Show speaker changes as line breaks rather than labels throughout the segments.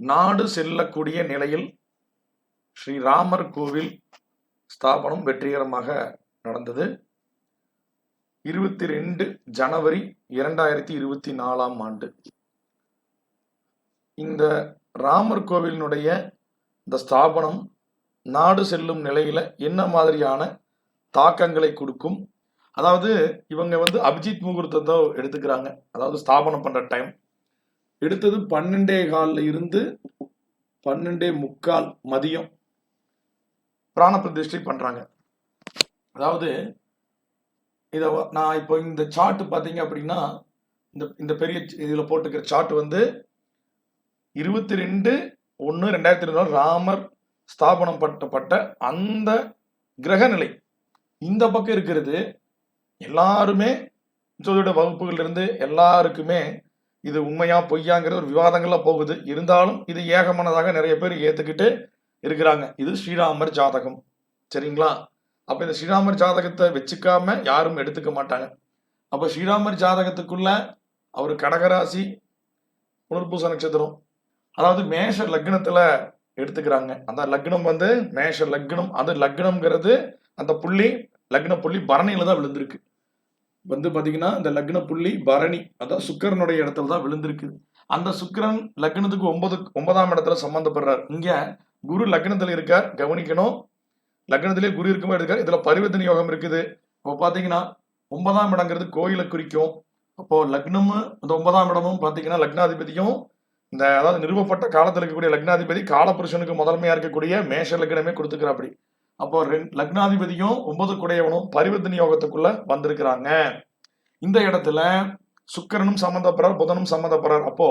நாடு செல்லக்கூடிய நிலையில் ஸ்ரீராமர் கோவில் ஸ்தாபனம் வெற்றிகரமாக நடந்தது. இருபத்தி ரெண்டு ஜனவரி இரண்டாயிரத்தி இருபத்தி நாலாம் ஆண்டு. இந்த ராமர் கோவிலினுடைய இந்த ஸ்தாபனம் நாடு செல்லும் நிலையில என்ன மாதிரியான தாக்கங்களை கொடுக்கும்? அதாவது இவங்க வந்து அபிஜித் முகூர்த்தத்தை எடுத்துக்கிறாங்க. அதாவது ஸ்தாபனம் பண்ற டைம் எடுத்தது பன்னெண்டே காலில் இருந்து பன்னெண்டே முக்கால் மதியம் பிராண பிரதிஷ்டை பண்ணுறாங்க அதாவது இதை நான் இப்போ இந்த சார்ட் பார்த்தீங்க அப்படின்னா இந்த இந்த பெரிய இதில் போட்டுக்கிற சார்ட் வந்து இருபத்தி ரெண்டு ஒன்று ரெண்டாயிரத்தி ரெண்டு ராமர் ஸ்தாபனம் பட்டப்பட்ட அந்த கிரகநிலை. இந்த பக்கம் இருக்கிறது எல்லாருமே ஜோதிட வகுப்புகள் இருந்து எல்லாருக்குமே இது உண்மையா பொய்யாங்கிற ஒரு விவாதங்கள்லாம் போகுது. இருந்தாலும் இது ஏகமானதாக நிறைய பேர் ஏத்துக்கிட்டு இருக்கிறாங்க. இது ஸ்ரீராமர் ஜாதகம். சரிங்களா? அப்ப இந்த ஸ்ரீராமர் ஜாதகத்தை வச்சுக்காம யாரும் எடுத்துக்க மாட்டாங்க. அப்ப ஸ்ரீராமர் ஜாதகத்துக்குள்ள அவர் கடகராசி புனர்பூச நட்சத்திரம் அதாவது மேஷ லக்னத்துல எடுத்துக்கிறாங்க. அந்த லக்னம் வந்து மேஷ லக்னம். அது லக்னம்ங்கிறது அந்த புள்ளி லக்ன புள்ளி பரணியில தான் விழுந்திருக்கு. வந்து பார்த்தீங்கன்னா இந்த லக்ன புள்ளி பரணி அதான் சுக்கரனுடைய இடத்துல தான் விழுந்திருக்கு. அந்த சுக்கிரன் லக்னத்துக்கு ஒன்பது ஒன்பதாம் இடத்துல சம்மந்தப்படுறார் இங்கே குரு லக்னத்தில் இருக்கார் கவனிக்கணும். லக்னத்திலே குரு இருக்குமா இருக்கார் இதில் பரிவர்த்தனை யோகம் இருக்குது. இப்போ பார்த்தீங்கன்னா ஒன்பதாம் இடங்கிறது கோயிலை குறிக்கும். அப்போ லக்னமும் இந்த ஒன்பதாம் இடமும் பார்த்தீங்கன்னா லக்னாதிபதியும் இந்த அதாவது நிறுவப்பட்ட காலத்தில் இருக்கக்கூடிய லக்னாதிபதி காலபுருஷனுக்கு முதன்மையாக இருக்கக்கூடிய மேஷ லக்னமே கொடுத்துக்கிறாப்படி அப்போ ரெண்- லக்னாதிபதியும் ஒன்பது குடையவனும் பரிவர்த்தனை யோகத்துக்குள்ள வந்திருக்கிறாங்க. இந்த இடத்துல சுக்கரனும் சம்மந்தப்படுறார் புதனும் சம்மந்தப்படுறார் அப்போ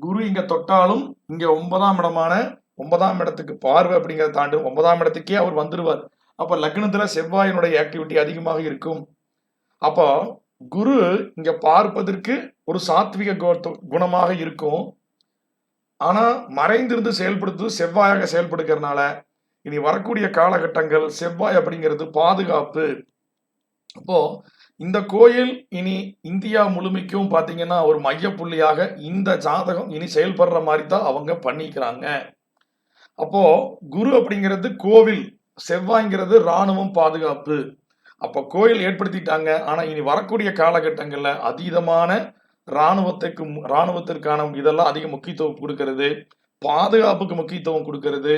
குரு இங்க தொட்டாலும் இங்க ஒன்பதாம் இடமான ஒன்பதாம் இடத்துக்கு பார்வை அப்படிங்கிறத தாண்டி ஒன்பதாம் இடத்துக்கே அவர் வந்துருவார். அப்ப லக்னத்துல செவ்வாயினுடைய ஆக்டிவிட்டி அதிகமாக இருக்கும். அப்போ குரு இங்க பார்ப்பதற்கு ஒரு சாத்விக குணமாக இருக்கும். ஆனா மறைந்திருந்து செயல்படுத்துவது செவ்வாயாக செயல்படுக்கிறதுனால இனி வரக்கூடிய காலகட்டங்கள் செவ்வாய் அப்படிங்கிறது பாதுகாப்பு. அப்போ இந்த கோயில் இனி இந்தியா முழுமைக்கும் பார்த்தீங்கன்னா ஒரு மையப்புள்ளியாக இந்த ஜாதகம் இனி செயல்படுற மாதிரி தான் அவங்க பண்ணிக்கிறாங்க. அப்போ குரு அப்படிங்கிறது கோவில் செவ்வாய்ங்கிறது ராணுவம் பாதுகாப்பு. அப்போ கோயில் ஏற்படுத்திட்டாங்க. ஆனால் இனி வரக்கூடிய காலகட்டங்களில் அதீதமான இராணுவத்துக்கு இராணுவத்திற்கான ராணுவத்திற்கான இதெல்லாம் அதிக முக்கியத்துவம் கொடுக்கறது. பாதுகாப்புக்கு முக்கியத்துவம் கொடுக்கறது.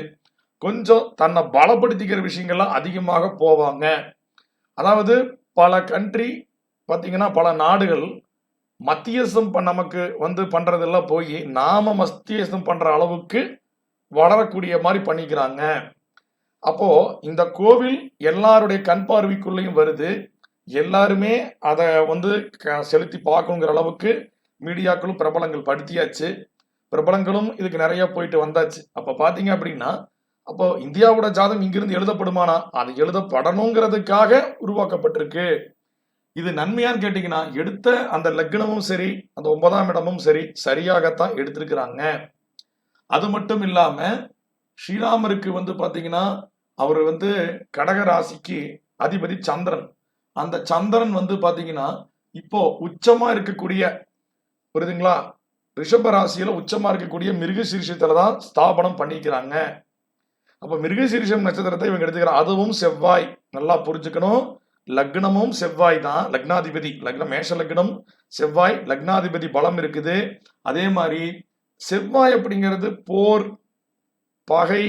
கொஞ்சம் தன்னை பலப்படுத்திக்கிற விஷயங்கள்லாம் அதிகமாக போவாங்க. அதாவது பல கண்ட்ரி பார்த்தீங்கன்னா பல நாடுகள் மத்தியஸ்தம் ப- நமக்கு வந்து பண்ணுறதெல்லாம் போய் நாம மத்தியஸ்தம் பண்ணுற அளவுக்கு வளரக்கூடிய மாதிரி பண்ணிக்கிறாங்க. அப்போ இந்த கோவில் எல்லாருடைய கண் பார்வைக்குள்ளேயும் வருது. எல்லாருமே அதை வந்து க- செலுத்தி பார்க்கணுங்கிற அளவுக்கு மீடியாக்களும் பிரபலங்கள் படுத்தியாச்சு. பிரபலங்களும் இதுக்கு நிறைய போயிட்டு வந்தாச்சு. அப்போ பார்த்தீங்க அப்படின்னா அப்போ இந்தியாவோட ஜாதகம் இங்கிருந்து எழுதப்படுமானா? அது எழுதப்படணுங்கிறதுக்காக உருவாக்கப்பட்டிருக்கு. இது நன்மையான்னு கேட்டீங்கன்னா எடுத்த அந்த லக்னமும் சரி அந்த ஒன்பதாம் இடமும் சரி சரியாகத்தான் எடுத்திருக்கிறாங்க. அது மட்டும் இல்லாம ஸ்ரீராமருக்கு வந்து பாத்தீங்கன்னா அவர் வந்து கடக ராசிக்கு அதிபதி சந்திரன். அந்த சந்திரன் வந்து பாத்தீங்கன்னா இப்போ உச்சமா இருக்கக்கூடிய புரியுதுங்களா? ரிஷப ராசியில உச்சமா இருக்கக்கூடிய மிருக சீர்ஷத்துல தான் ஸ்தாபனம் பண்ணிக்கிறாங்க. அப்போ மிருகசீரிஷம் நட்சத்திரத்தை இவங்க எடுத்துக்கிறான் அதுவும் செவ்வாய். நல்லா புரிஞ்சுக்கணும். லக்னமும் செவ்வாய் தான். லக்னாதிபதி லக்னம் மேஷ லக்னம் செவ்வாய் லக்னாதிபதி பலம் இருக்குது. அதே மாதிரி செவ்வாய் அப்படிங்கிறது போர் பகை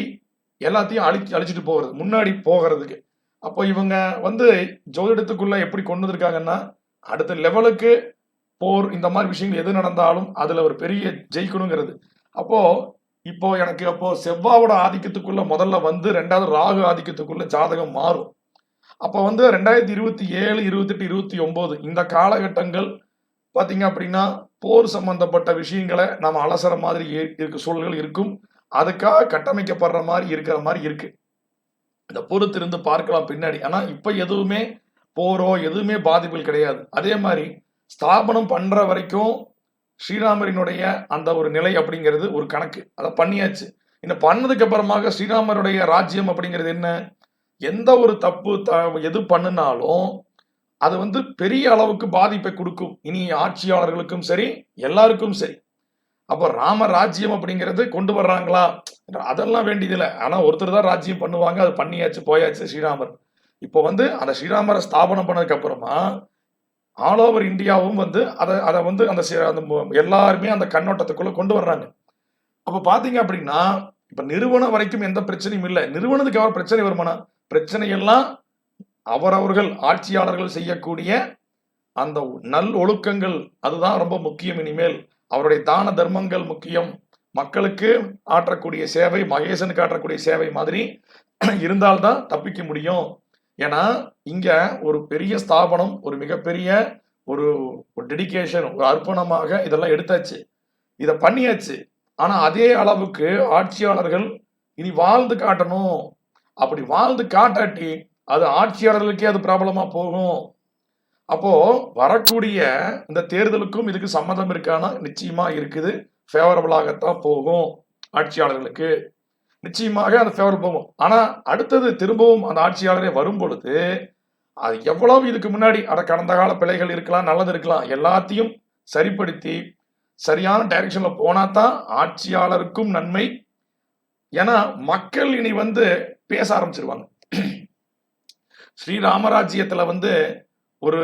எல்லாத்தையும் அழிச்சு அழிச்சிட்டு போகிறது முன்னாடி போகிறதுக்கு. அப்போ இவங்க வந்து ஜோதிடத்துக்குள்ளே எப்படி கொண்டு வந்திருக்காங்கன்னா அடுத்த லெவலுக்கு போர் இந்த மாதிரி விஷயங்கள் எது நடந்தாலும் அதில் ஒரு பெரிய ஜெயிக்கணுங்கிறது. அப்போது இப்போ எனக்கு அப்போ செவ்வாவோட ஆதிக்கத்துக்குள்ள முதல்ல வந்து ரெண்டாவது ராகு ஆதிக்கத்துக்குள்ள ஜாதகம் மாறும். அப்போ வந்து ரெண்டாயிரத்தி இருபத்தி ஏழு இருபத்தெட்டு இருபத்தி ஒன்பது இந்த காலகட்டங்கள் பார்த்தீங்க அப்படின்னா போர் சம்பந்தப்பட்ட விஷயங்களை நம்ம அலசுற மாதிரி இருக்க சூழல்கள் இருக்கும். அதுக்காக கட்டமைக்கப்படுற மாதிரி இருக்கிற மாதிரி இருக்கு. இந்த பொறுத்திருந்து பார்க்கலாம் பின்னாடி. ஆனால் இப்போ எதுவுமே போரோ எதுவுமே பாதிப்புகள் கிடையாது. அதே மாதிரி ஸ்தாபனம் பண்ணுற வரைக்கும் ஸ்ரீராமரினுடைய அந்த ஒரு நிலை அப்படிங்கிறது ஒரு கணக்கு. அதை பண்ணியாச்சு. இந்த பண்ணதுக்கு அப்புறமாக ஸ்ரீராமருடைய ராஜ்யம் அப்படிங்கிறது என்ன? எந்த ஒரு தப்பு த- எது பண்ணினாலும் அது வந்து பெரிய அளவுக்கு பாதிப்பை கொடுக்கும். இனி ஆட்சியாளர்களுக்கும் சரி எல்லாருக்கும் சரி. அப்போ ராம ராஜ்யம் அப்படிங்கிறது கொண்டு வர்றாங்களா? அதெல்லாம் வேண்டியதில்லை. ஆனால் ஒருத்தர் தான் ராஜ்யம் பண்ணுவாங்க. அது பண்ணியாச்சு போயாச்சு ஸ்ரீராமர். இப்போ வந்து அந்த ஸ்ரீராமரை ஸ்தாபனம் பண்ணதுக்கு அப்புறமா ஆல் ஓவர் இந்தியாவும் வந்து அதை அதை வந்து அந்த அந்த எல்லாருமே அந்த கண்ணோட்டத்துக்குள்ள கொண்டு வர்றாங்க. அப்போ பார்த்தீங்க அப்படின்னா இப்போ நிறுவனம் வரைக்கும் எந்த பிரச்சனையும் இல்லை. நிறுவனத்துக்கு அவர் பிரச்சனை வருமானா பிரச்சனை எல்லாம் அவரவர்கள் ஆட்சியாளர்கள் செய்யக்கூடிய அந்த நல் ஒழுக்கங்கள் அதுதான் ரொம்ப முக்கியம் இனிமேல். அவருடைய தான தர்மங்கள் முக்கியம். மக்களுக்கு ஆற்றக்கூடிய சேவை மகேசனுக்கு ஆற்றக்கூடிய சேவை மாதிரி இருந்தால்தான் தப்பிக்க முடியும். ஏன்னா இங்க ஒரு பெரிய ஸ்தாபனம் ஒரு மிகப்பெரிய ஒரு டெடிகேஷன் ஒரு அர்ப்பணமாக இதெல்லாம் எடுத்தாச்சு. இதை பண்ணியாச்சு. ஆனா அதே அளவுக்கு ஆட்சியாளர்கள் இனி வாழ்ந்து காட்டணும். அப்படி வாழ்ந்து காட்டாட்டி அது ஆட்சியாளர்களுக்கே அது ப்ராப்ளமாக போகும். அப்போ வரக்கூடிய இந்த தேர்தலுக்கும் இதுக்கு சம்மதம் இருக்கானா? நிச்சயமா இருக்குது. ஃபேவரபிளாகத்தான் போகும் ஆட்சியாளர்களுக்கு. நிச்சயமாக அந்த ஃபேவர் போகும் ஆனால் அடுத்தது திரும்பவும் அந்த ஆட்சியாளரே வரும் பொழுது அது எவ்வளவு இதுக்கு முன்னாடி அட கடந்த கால பிழைகள் இருக்கலாம் நல்லது இருக்கலாம் எல்லாத்தையும் சரிப்படுத்தி சரியான டைரக்ஷனில் போனா தான் ஆட்சியாளருக்கும் நன்மை. ஏன்னா மக்கள் இனி வந்து பேச ஆரம்பிச்சிருவாங்க. ஸ்ரீராமராஜ்யத்தில் வந்து ஒரு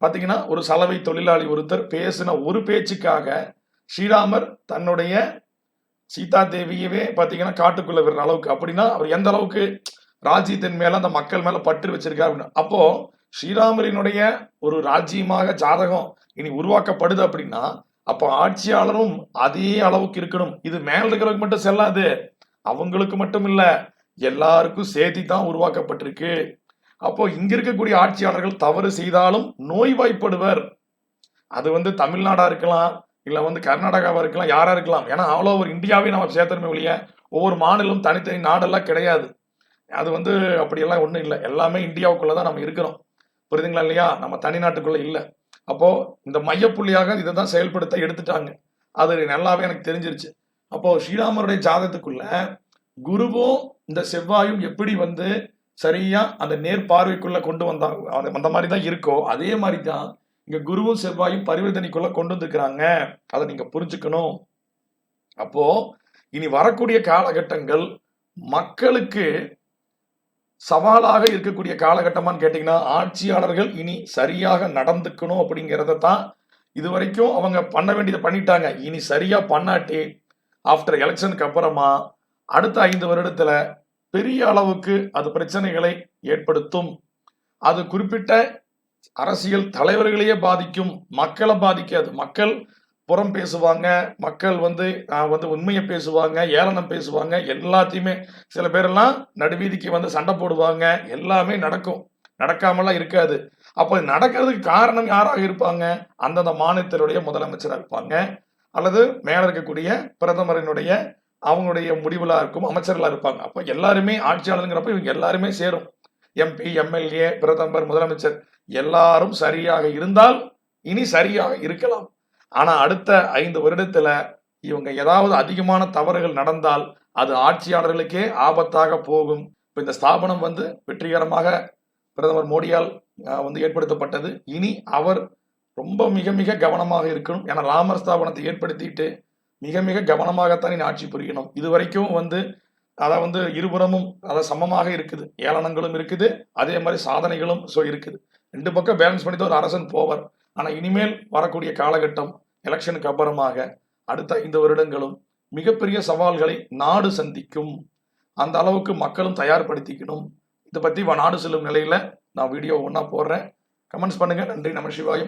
பார்த்தீங்கன்னா ஒரு சலவை தொழிலாளி ஒருத்தர் பேசின ஒரு பேச்சுக்காக ஸ்ரீராமர் தன்னுடைய சீதா தேவியவே பார்த்தீங்கன்னா காட்டுக்குள்ள விடுற அளவுக்கு. அப்படின்னா அவர் எந்த அளவுக்கு ராஜ்யத்தின் மேல அந்த மக்கள் மேல பற்று வச்சிருக்காரு அப்படின்னு. அப்போ ஸ்ரீராமரினுடைய ஒரு ராஜ்யமாக ஜாதகம் இனி உருவாக்கப்படுது அப்படின்னா அப்போ ஆட்சியாளரும் அதே அளவுக்கு இருக்கணும். இது மேல இருக்கிறவங்க மட்டும் செல்லாது. அவங்களுக்கு மட்டும் இல்ல. எல்லாருக்கும் சேர்த்தி தான் உருவாக்கப்பட்டிருக்கு. அப்போ இங்க இருக்கக்கூடிய ஆட்சியாளர்கள் தவறு செய்தாலும் நோய்வாய்ப்படுவர். அது வந்து தமிழ்நாடா இருக்கலாம் இல்லை வந்து கர்நாடகாவாக இருக்கலாம் யாராக இருக்கலாம். ஏன்னா அவ்வளோ ஒரு இந்தியாவே நம்ம சேர்த்தணுமே ஒழிய ஒவ்வொரு மாநிலம் தனித்தனி நாடெல்லாம் கிடையாது. அது வந்து அப்படியெல்லாம் ஒன்றும் இல்லை. எல்லாமே இந்தியாவுக்குள்ளே தான் நம்ம இருக்கிறோம். புரியுதுங்களா இல்லையா? நம்ம தனி நாட்டுக்குள்ளே இல்லை. அப்போது இந்த மையப்புள்ளியாக இதை தான் செயல்படுத்த எடுத்துட்டாங்க. அது நல்லாவே எனக்கு தெரிஞ்சிருச்சு. அப்போது ஸ்ரீராமருடைய ஜாதகத்துக்குள்ள குருவும் இந்த செவ்வாயும் எப்படி வந்து சரியாக அந்த நேர் பார்வைக்குள்ளே கொண்டு வந்தாங்க அது- அந்த மாதிரி தான் இருக்கோ அதே மாதிரி தான் இங்க குருவும் செவ்வாயும் பரிவர்த்தனைக்குள்ள கொண்டு வந்திருக்கிறாங்க. அதை நீங்க புரிஞ்சுக்கணும். அப்போ இனி வரக்கூடிய காலகட்டங்கள் மக்களுக்கு சவாலாக இருக்கக்கூடிய காலகட்டமான்னு கேட்டீங்கன்னா ஆட்சியாளர்கள் இனி சரியாக நடந்துக்கணும் அப்படிங்கிறத தான் இது வரைக்கும் அவங்க பண்ண வேண்டியதை பண்ணிட்டாங்க. இனி சரியா பண்ணாட்டி ஆஃப்டர் எலெக்ஷனுக்கு அப்புறமா அடுத்த ஐந்து வருடத்துல பெரிய அளவுக்கு அது பிரச்சனைகளை ஏற்படுத்தும். அது குறிப்பிட்ட அரசியல் தலைவர்களையே பாதிக்கும் மக்களை பாதிக்காது. மக்கள் புறம் பேசுவாங்க மக்கள் வந்து வந்து உண்மையை பேசுவாங்க ஏளனம் பேசுவாங்க எல்லாத்தையுமே சில பேரெல்லாம் நடுவீதிக்கு வந்து சண்டை போடுவாங்க. எல்லாமே நடக்கும். நடக்காமலாம் இருக்காது. அப்போ நடக்கிறதுக்கு காரணம் யாராக இருப்பாங்க? அந்தந்த மாநிலத்தினுடைய முதலமைச்சராக இருப்பாங்க. அல்லது மேல இருக்கக்கூடிய பிரதமரினுடைய அவங்களுடைய முடிவுலாம் இருக்கும் அமைச்சர்களாக இருப்பாங்க. அப்போ எல்லாருமே ஆட்சியாளருங்கிறப்ப இவங்க எல்லாருமே சேரும். எம்பி எம்எல்ஏ பிரதமர் முதலமைச்சர் எல்லாரும் சரியாக இருந்தால் இனி சரியாக இருக்கலாம். ஆனால் அடுத்த ஐந்து வருடத்தில் இவங்க ஏதாவது அதிகமான தவறுகள் நடந்தால் அது ஆட்சியாளர்களுக்கே ஆபத்தாக போகும். இப்போ இந்த ஸ்தாபனம் வந்து வெற்றிகரமாக பிரதமர் மோடியால் வந்து ஏற்படுத்தப்பட்டது. இனி அவர் ரொம்ப மிக மிக கவனமாக இருக்கணும். ஏன்னா ராமர் ஸ்தாபனத்தை ஏற்படுத்திட்டு மிக மிக கவனமாகத்தான் இனி ஆட்சி புரியணும். இது வரைக்கும் வந்து அதை வந்து இருபுறமும் அதை சமமாக இருக்குது. ஏளனங்களும் இருக்குது. அதே மாதிரி சாதனைகளும் ஸோ இருக்குது. ரெண்டு பக்கம் பேலன்ஸ் பண்ணி தான் ஒரு அரசன் போவார். ஆனால் இனிமேல் வரக்கூடிய காலகட்டம் எலெக்ஷனுக்கு அப்புறமாக அடுத்த ஐந்து வருடங்களும் மிகப்பெரிய சவால்களை நாடு சந்திக்கும். அந்த அளவுக்கு மக்களும் தயார்படுத்திக்கணும். இதை பற்றி வ- நாடு செல்லும் நிலையில் நான் வீடியோ ஒன்றா போடுறேன். கமெண்ட்ஸ் பண்ணுங்கள் நன்றி. நம சிவாயம்.